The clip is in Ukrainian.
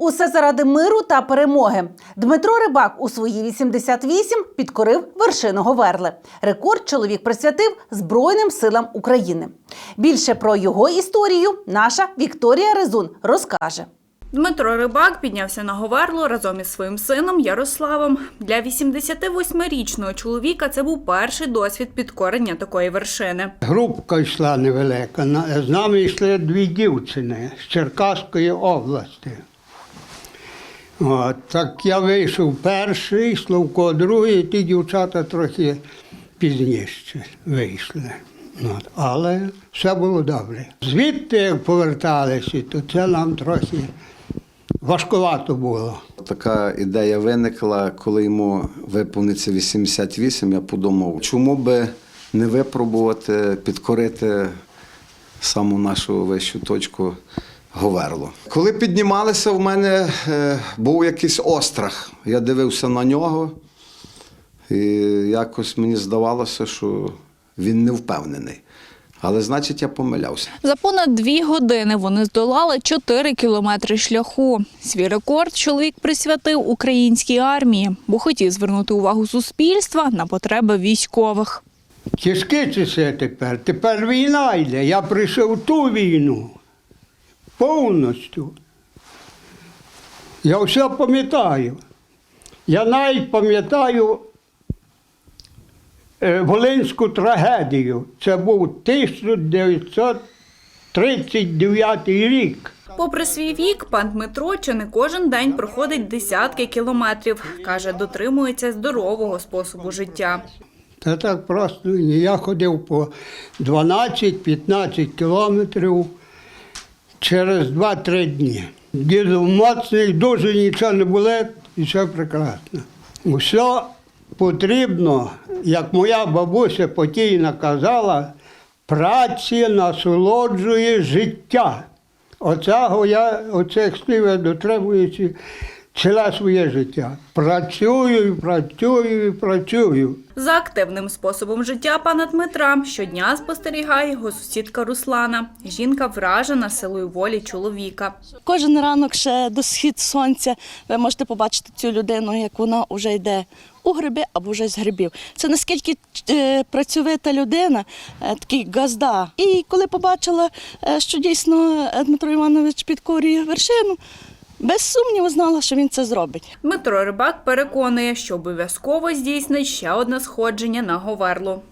Усе заради миру та перемоги. Дмитро Рибак у свої 88 підкорив вершину Говерли. Рекорд чоловік присвятив Збройним силам України. Більше про його історію наша Вікторія Резун розкаже. Дмитро Рибак піднявся на Говерло разом із своїм сином Ярославом. Для 88-річного чоловіка це був перший досвід підкорення такої вершини. Групка йшла невелика. На- З нами йшли дві дівчини з Черкаської області. От, так я вийшов перший, Славко другий, ті дівчата трохи пізніше вийшли. От, але все було добре. Звідти як поверталися, то це нам трохи важкувато було. Така ідея виникла, коли йому виповниться 88, я подумав, чому би не випробувати, підкорити саму нашу вищу точку Говерло. Коли піднімалися, в мене е, був якийсь острах. Я дивився на нього, і якось мені здавалося, що він не впевнений. Але значить, я помилявся. За понад дві години вони здолали 4 кілометри шляху. Свій рекорд чоловік присвятив українській армії, бо хотів звернути увагу суспільства на потреби військових. Тяжкі часи тепер. Тепер війна йде. Я прийшов ту війну повністю. Я все пам'ятаю. Я навіть пам'ятаю е, Волинську трагедію. Це був 1939 рік. Попри свій вік, пан Дмитро чи не кожен день проходить десятки кілометрів. Каже, дотримується здорового способу життя. Та так просто. Я ходив по 12-15 кілометрів через 2-3 дні. Діду моцний, дуже нічого не було, і все прекрасно. Все потрібно, як моя бабуся потійна казала, праці насолоджує життя. Оцього я, оцих слів я дотримуючи ціле своє життя. Працюю, працюю, працюю. За активним способом життя пана Дмитра щодня спостерігає його сусідка Руслана. Жінка вражена силою волі чоловіка. Кожен ранок ще до схід сонця ви можете побачити цю людину, як вона вже йде у гриби або вже з грибів. Це наскільки е, працьовита людина, е, такий газда. І коли побачила, е, що дійсно Дмитро Іванович підкорює вершину, без сумніву знала, що він це зробить. Дмитро Рибак переконує, що обов'язково здійснить ще одне сходження на Говерлу.